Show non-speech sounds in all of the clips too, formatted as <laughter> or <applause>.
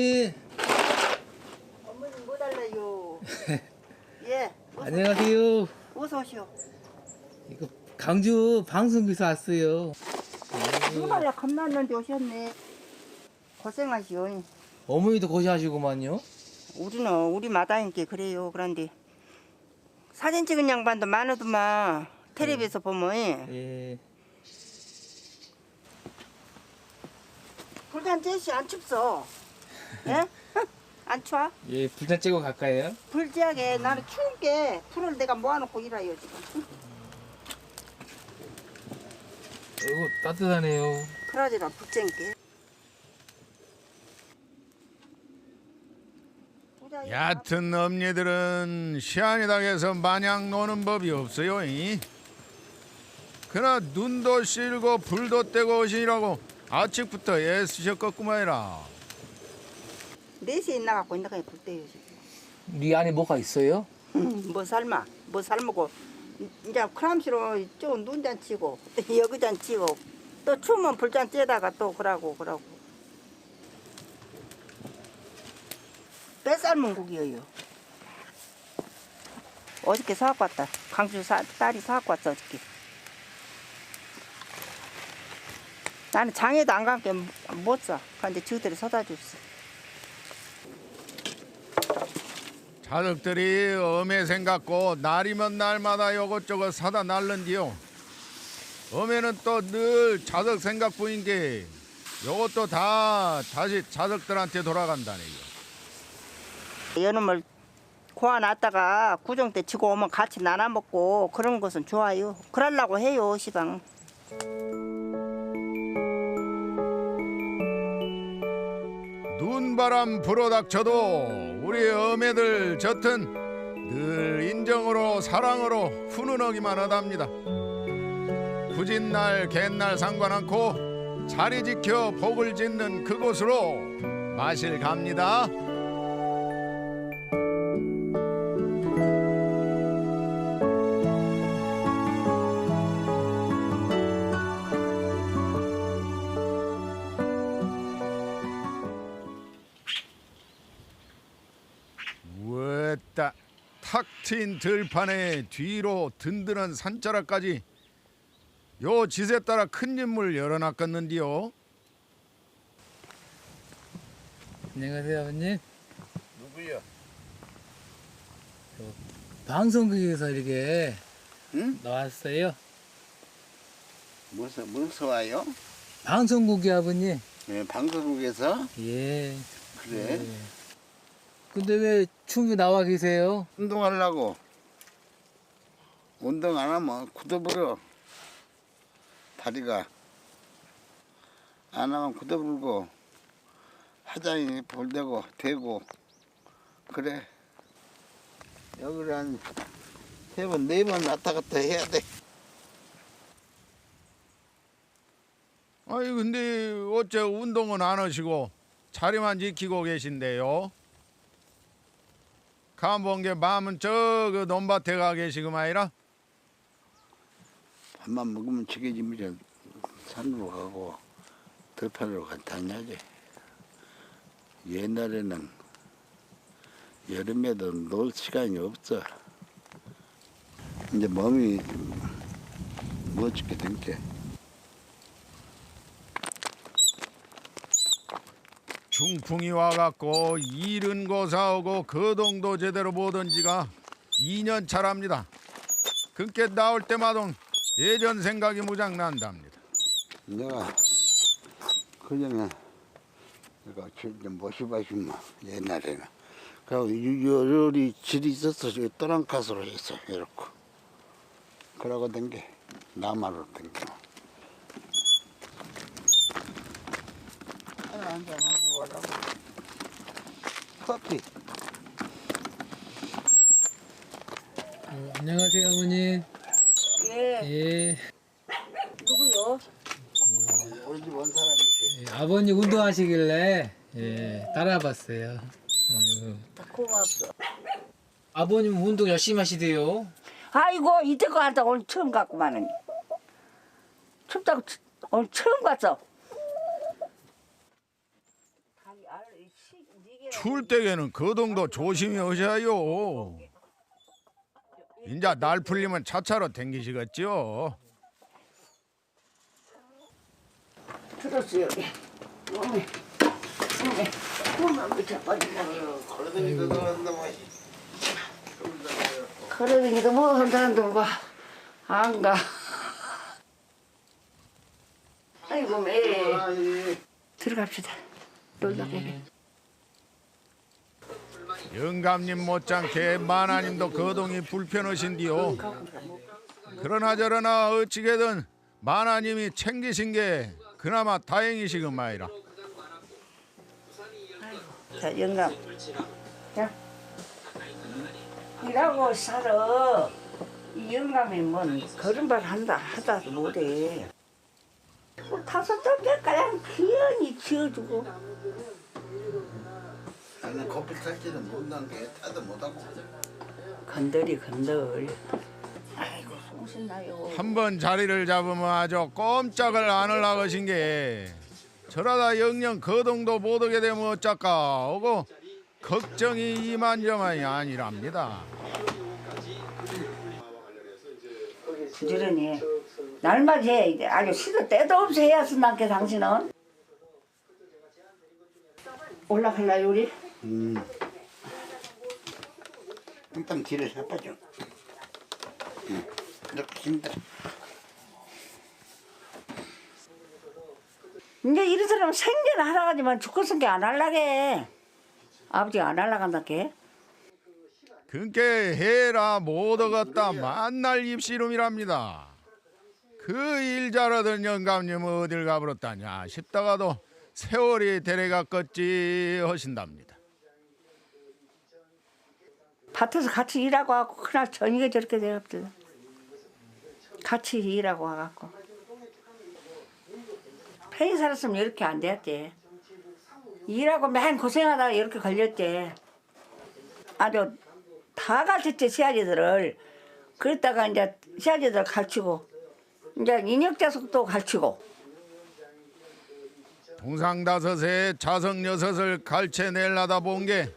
어머니 어머니 뭐 달라요? <laughs> 예, 안녕하세요. 어서 오시오. 이거 강주 방송국에서 왔어요. 누가야 겁났는데 오셨네. 고생하시오. 어머니도 고생하시구만요. 우리는 우리 마다인게 그래요. 그런데 사진 찍은 양반도 많으더만 텔레비에서 보면 예. 불단 째시 안 춥소? 예? <laughs> 안 추워? 예, 불단 쬐고 갈까요? 불지하게 나는 추운 게 불을 내가 모아놓고 일해요 지금. 이거 따뜻하네요. 그러지라 불쟁게. 얕은 엄니들은 시안이닥에서 마냥 노는 법이 없어요. 이. 그나 눈도 실고 불도 떼고 오시라고 아침부터 애쓰셨겠구만이라. 넷이 나갖고 있는 거에 불 때요 지금. 네 안에 뭐가 있어요? 뭐 삶아. 뭐 삶고. 이제 크람시로 저 눈잔 치고 또 <laughs> 여기잔 치고 또 추우면 불잔 쬐다가 또 그러고 그러고. 배 삶은 국이에요. 어저께 사갖고 왔다. 강주 사, 딸이 사갖고 왔어 어저께. 나는 장에도 안간게 못사. 근데 저들이 사다 줬어 자석들이 엄에 생각고 날이면 날마다 요것저것 사다 날른디요. 엄에는 또 늘 자석 생각뿐인 게 요것도 다 다시 자석들한테 돌아간다네요. 여름을 고아놨다가 구정 때 치고 오면 같이 나눠 먹고 그런 것은 좋아요. 그러려고 해요, 시방. 눈바람 불어닥쳐도 우리 어매들 젖은 늘 인정으로 사랑으로 훈훈하기만 하답니다. 구진날 갯날 상관않고 자리 지켜 복을 짓는 그곳으로 마실 갑니다. 탁 트인 들판에 뒤로 든든한 산자락까지 요 지세 따라 큰 인물 열어놨겠는디요. 안녕하세요, 아버님. 누구야? 방송국에서 이렇게 응? 나왔어요. 무슨 무슨 와요? 방송국이 아버님. 네, 방송국에서 예. 그래. 예. 근데 왜 춤이 나와 계세요? 운동하려고 운동 안 하면 굳어버려 다리가 안 하면 굳어버리고 화장이 볼대고 대고 그래 여기를 한 세 번 네 번 왔다 갔다 해야 돼. 아니 근데 어째 운동은 안 하시고 자리만 지키고 계신데요. 간본 게 마음은 저그 논밭에 가 계시구만이라. 밥만 먹으면 지게지면 산으로 가고 들판으로 가 다녀야지. 옛날에는 여름에도 놀 시간이 없어. 이제 몸이 멋지게 된 게. 중풍이 와갖고 일은 고사하고 거동도 제대로 못한 지가 2년 차랍니다. 그께 나올 때마다 예전 생각이 무장 난답니다. 내가 그전에 내가 진짜 모시바시마 옛날에는 그리고 요리 질이 있어서 또랑카스로 했어 이렇게 그러고 된 게 나만으로 된게 하나 한잔하고 가라고 커피 어, 안녕하세요, 어머님. 예, 예. 누구요? 우리 집 온 사람이시 예, 아버님 운동하시길래 예, 따라봤어요. 아이고. 고맙소. 아버님 운동 열심히 하시대요. 아이고, 이때거 한다 오늘 처음 갔구만은. 춥다고 치- 오늘 처음 갔어. 다리 알, 추울 때에는 거동도 조심히 하셔요. 인자 날 풀리면 차차로 댕기시겠죠. 들었어요. 몸에 몸만 붙여버린다. 걸어다니도 뭐 한다는데 뭐안 가. 아이고 매. 들어갑시다. 놀라게. 영감님 못지않게 만화님도 거동이 불편하신디요. 그러나 저러나 어찌게든 만화님이 챙기신 게 그나마 다행이시구마이라. 자 영감. 자. 일하고 살아. 이 영감이 뭔 걸음발 한다 하다도 못해. 뭐 다섯 점째까지 귀연히 지어주고. 나는 커피 탈지는 못난 게 타도 못하고. 건들이 건들. 아이고 송신나요. 한 번 자리를 잡으면 아주 꼼짝을 안 하려고 하신 게 저러다 영영 거동도 못 오게 되면 어쩔까 오고 걱정이 이만저만이 아니랍니다. 부지런히 날마다 해. 아주 시도 때도 없이 해야 쓴다게 당신은. 올라갈라 요리? 음. 일단 뒤를 잡아줘. 응. 이렇게 힘들어. 이제 이런 사람은 생전 하라 가지만 죽었은 게 안 할라게. 아버지가 안 할라간다게. 그께 해라 못 얻었다 만날 입씨름이랍니다. 그 일 잘하던 영감님 어딜 가버렸다냐 싶다가도 세월이 데려갔겠지 하신답니다. 밭에서 같이 일하고 하고 그날 저녁에 저렇게 되었거든. 같이 일하고 와갖고. 편히 살았으면 이렇게 안 되었지. 일하고 맨 고생하다가 이렇게 걸렸지. 아주 다 가르쳤지 시아지들을. 그랬다가 이제 시아지들 가르치고 이제 인역자석도 가르치고 동상 다섯에 자성 여섯을 갈채내려다 본 게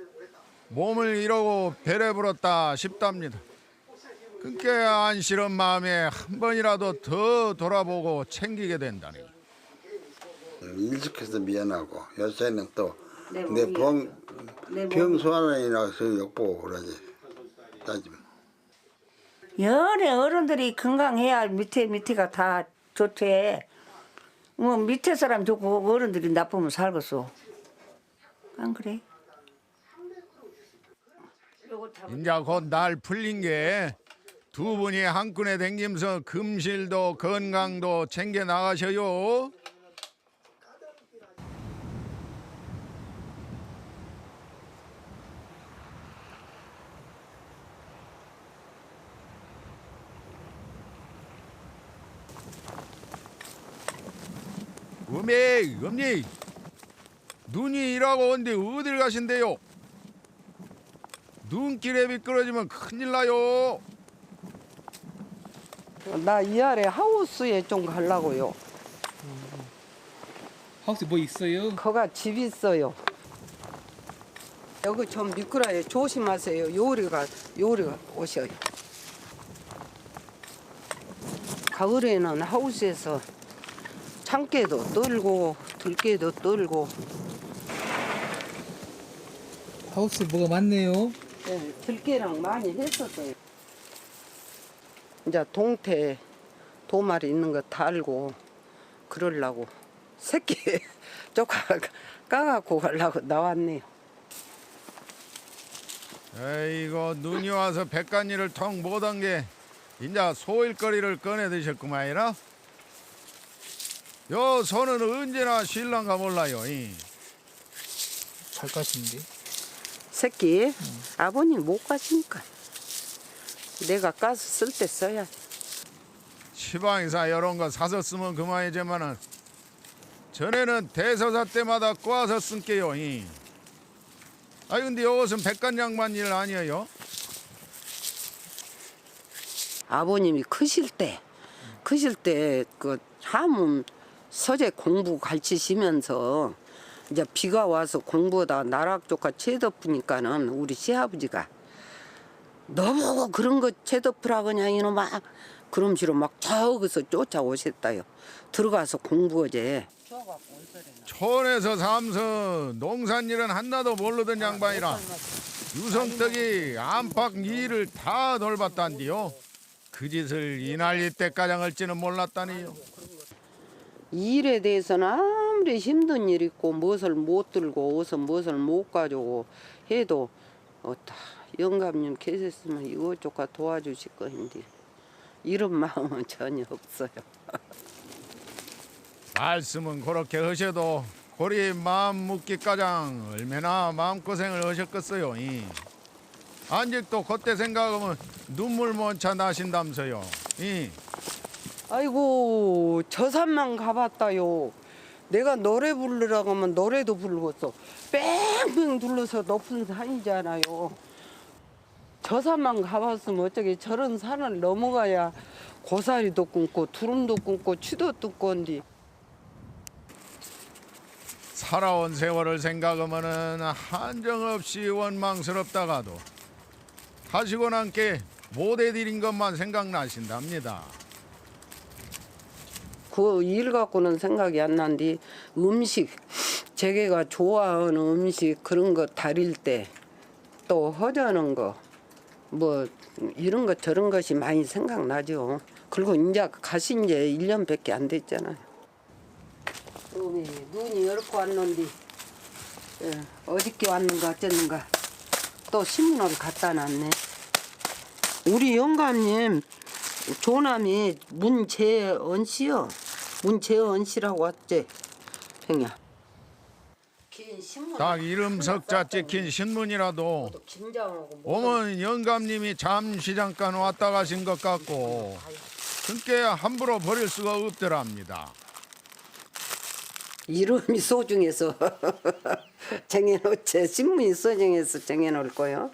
몸을 이러고 배려 불었다 싶답니다. 그게 안쓰러운 마음에 한 번이라도 더 돌아보고 챙기게 된다니. 일찍해서 미안하고 요새는 또내내 몸이야. 병내 몸. 병소환이라서 욕보고 그러지. 따지면. 연애 어른들이 건강해야 밑에 밑에가 다 좋대. 뭐 밑에 사람 좋고 어른들이 나쁘면 살겠어. 안 그래? 인자 곧날 풀린 게 두 분이 한끈에 댕기면서 금실도 건강도 챙겨 나가셔요. 어메 엄니 눈이 일하고 온데 어딜 가신대요? 눈길에 미끄러지면 큰일 나요. 나 이 아래 하우스에 좀 가려고요. 하우스 뭐 있어요? 거가 집 있어요. 여기 좀 미끄러요. 조심하세요. 요리가 요리가 오셔요. 가을에는 하우스에서 참깨도 떨고 들깨도 떨고 하우스 뭐가 많네요. 네, 들깨랑 많이 했었어요. 이제 동태 도마리 있는 거 달고 그러려고 새끼 <laughs> 조금 까갖고 가려고 나왔네요. 에이고 눈이 와서 백간일을 통 못한 게 인자 소일거리를 꺼내 드셨구만이라. 요 손은 언제나 신랑가 몰라요. 이. 잘 가시는데. 새끼 아버님 못 가시니까 내가 가서 쓸 때 써야 시방에서 이런 거 사서 쓰면 그만이지만은 전에는 대서사 때마다 꼬아서 쓴게요. 이. 아니 근데 이것은 백간 양반 일 아니에요? 아버님이 크실 때 크실 때그 한문 서재 공부 가르치시면서 이제 비가 와서 공부하다 나락조카 채덮으니까는 우리 시아버지가 너무 그런 거 채덮으라 그냥 이놈아 그럼시로 막 저기서 쫓아오셨다요. 들어가서 공부하재. 촌에서 삼서 농산일은 한나도 모르던 양반이라 유성떡이 안팎 일을 다 돌봤단디요. 그 짓을 이날리 때까지 할지는 몰랐다니요. 일에 대해서는 아무리 힘든 일 있고 무엇을 못 들고 어서 무엇을 못 가지고 해도 어따 영감님 계셨으면 이것저것 도와주실 거인데 이런 <laughs> 마음은 전혀 없어요. <laughs> 말씀은 그렇게 하셔도 고리 마음 묻기 가장 얼마나 마음고생을 하셨겠어요. 이. 안직도 그때 생각하면 눈물 먼차 나신다면서요. 이. 아이고 저 산만 가봤다요. 내가 노래 부르라고 하면 노래도 부르겠어. 뺑뺑 둘러서 높은 산이잖아요. 저 산만 가봤으면 어쩌게 저런 산을 넘어가야 고사리도 끊고 두rum도 끊고 추도 뜯고인디 살아온 세월을 생각하면은 한정없이 원망스럽다가도 하시고 난게 못해드린 것만 생각나신답니다. 그 일 갖고는 생각이 안 난디 음식 제게가 좋아하는 음식 그런 거 다릴 때 또 허자는 거뭐 이런 것 저런 것이 많이 생각나죠. 그리고 이제 가신 지 1년밖에 안 됐잖아요. 어미 눈이 열고 왔는데 예, 어저께 왔는가 어쨌는가 또 신문을 갖다 놨네. 우리 영감님 조남이 문재언 씨요. 문재언 씨라고 왔지. 신문. 딱 이름 석자 찍힌 신문이라도 오면 영감님이 잠시 잠깐 왔다 가신 것 같고 그게 함부로 버릴 수가 없더랍니다. 이름이 소중해서 <laughs> 정해놓지 신문이 소중해서 정해놓을 거요.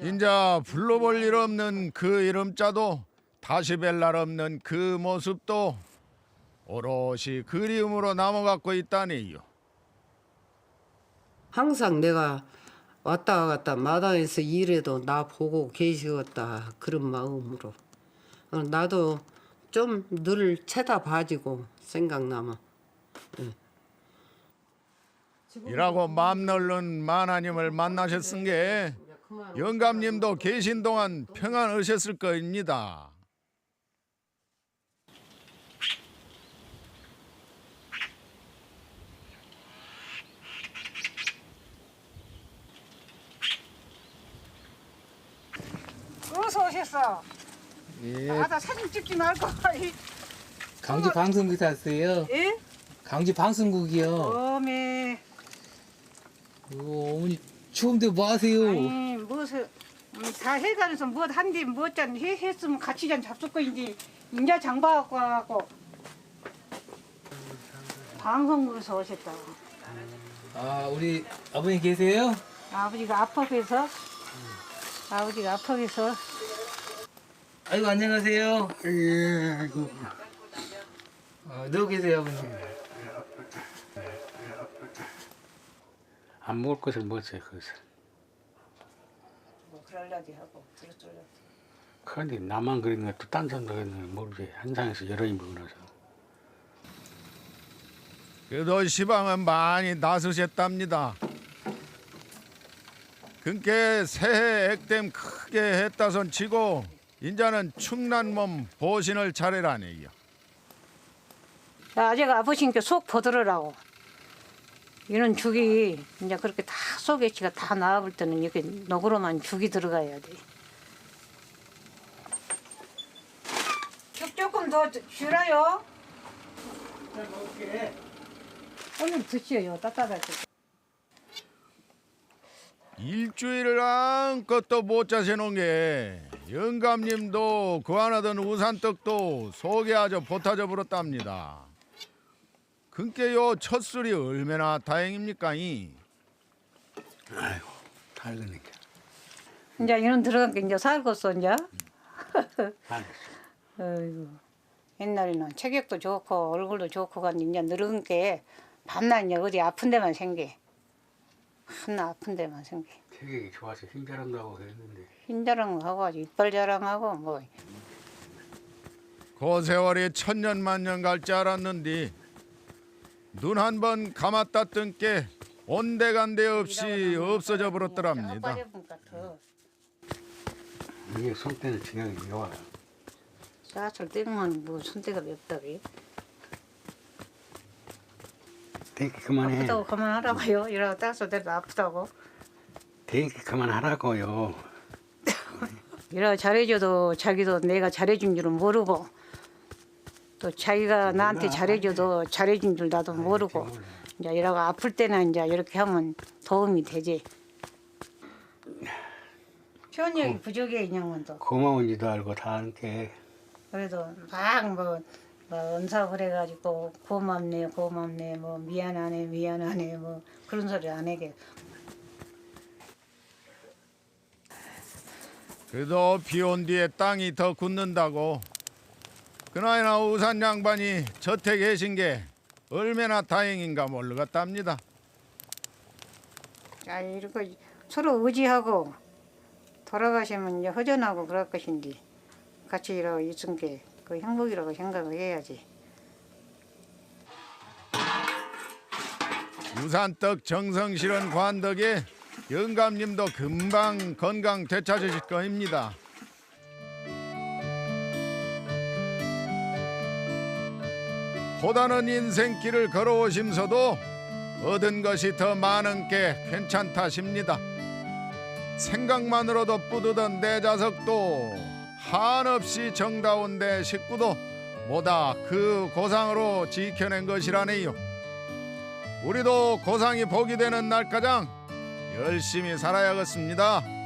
인자 불러볼 일 없는 그 이름자도 다시 뵐 날 없는 그 모습도 오롯이 그리움으로 남아갖고 있다니요. 항상 내가 왔다 갔다 마당에서 일해도 나 보고 계시겠다 그런 마음으로. 어, 나도 좀 늘 쳐다봐지고 생각나면 이라고 맘 넓은 만하님을 만나셨은 게 영감님도 계신 동안 평안하셨을 거입니다. 어서 오셨어. 예. 아나 사진 찍지 말고. <laughs> 강주 방송국 샀어요. 예? 강주 방송국이요. 어메. 오, 어머니 추운데 뭐 하세요? 아니 무엇을 음, 다 해가면서 뭐 한디 뭐짠 해 했으면 같이 잔거 이제 인자 장봐갖고 와갖고 방송국에서 오셨다. 아, 우리 아버님 계세요? 아버지가 아파서 아버지가 아파서 아이고 안녕하세요. 아이고. 어, 누구 계세요, 아버님? 안 먹을 것을 먹었어요 거기서 뭐 그럴라지 하고 그럴줄라. 그런데 나만 그런 것도 딴 사람도 그런 걸 모르지 한상에서 여러 인 먹어놔서 그래도 시방은 많이 나서셨답니다. 그께 새해 액땜 크게 했다손 치고 인자는 충난 몸 보신을 차례라네요. 야, 아재가 아버지니까 속 보들으라고. 이런 죽이 이제 그렇게 다 속에치가 다 나와볼 때는 이렇게 너그러만 죽이 들어가야 돼. 죽 조금 더 줄여요. 오늘 드시요 따뜻할 때. 일주일을 아무것도 못 자세 놓은 게 영감님도 그 하나던 우산떡도 속에 아주 보타져 버렸답니다. 그께 요 첫 술이 얼마나 다행입니까? 이? 아이고 달그니까 이제 이런 들어간 게 이제 살겠어 이제. <laughs> 안 했어 아이고. 옛날에는 체격도 좋고 얼굴도 좋고 간데 이제 늙은 게 밤낮 이제 어디 아픈 데만 생겨. 하나 아픈 데만 생겨. 체격이 좋아서 힘 자란다고 그랬는데 흰 자랑 하고 아주 이빨 자랑하고 뭐 그 세월이 천년만년 갈 줄 알았는데 눈 한 번 감았다 뜬 게 온데간데 없이 없어져 버렸더랍니다. 이게 손때는 지경이 좋아 싸술 떼면 뭐 손대가 맵다고 대기 그만해 아프다고 그만하라고요. 이러고 따서 내도 아프다고. 대기 그만하라고요 <laughs> 이러고 잘해줘도 자기도 내가 잘해준 줄은 모르고 또 자기가 나한테 잘해줘도 잘해준 줄 나도 모르고 이제 이러고 아플 때는 이제 이렇게 하면 도움이 되지. 표현력이 부족해 인형은 또. 고마운지도 알고 다 하는게 그래도 막뭐 뭐 은사 그래가지고 고맙네 고맙네 뭐 미안하네 미안하네 뭐 그런 소리 안 하게. 그래도 비 온 뒤에 땅이 더 굳는다고 그나저나 우산 양반이 젖에 계신 게 얼마나 다행인가 모르겠답니다. 아 이렇게 서로 의지하고 돌아가시면 이제 허전하고 그럴 것인데 같이 이러고 있은 게 그 행복이라고 생각을 해야지. 유산떡 정성 실은 관덕에 영감님도 금방 건강 되찾으실 겁니다. 고단한 인생길을 걸어오심서도 얻은 것이 더 많은 게 괜찮다십니다. 생각만으로도 뿌듯한 내 자석도 한없이 정다운 내 식구도 모다 그 고상으로 지켜낸 것이라네요. 우리도 고상이 복이 되는 날가장 열심히 살아야겠습니다.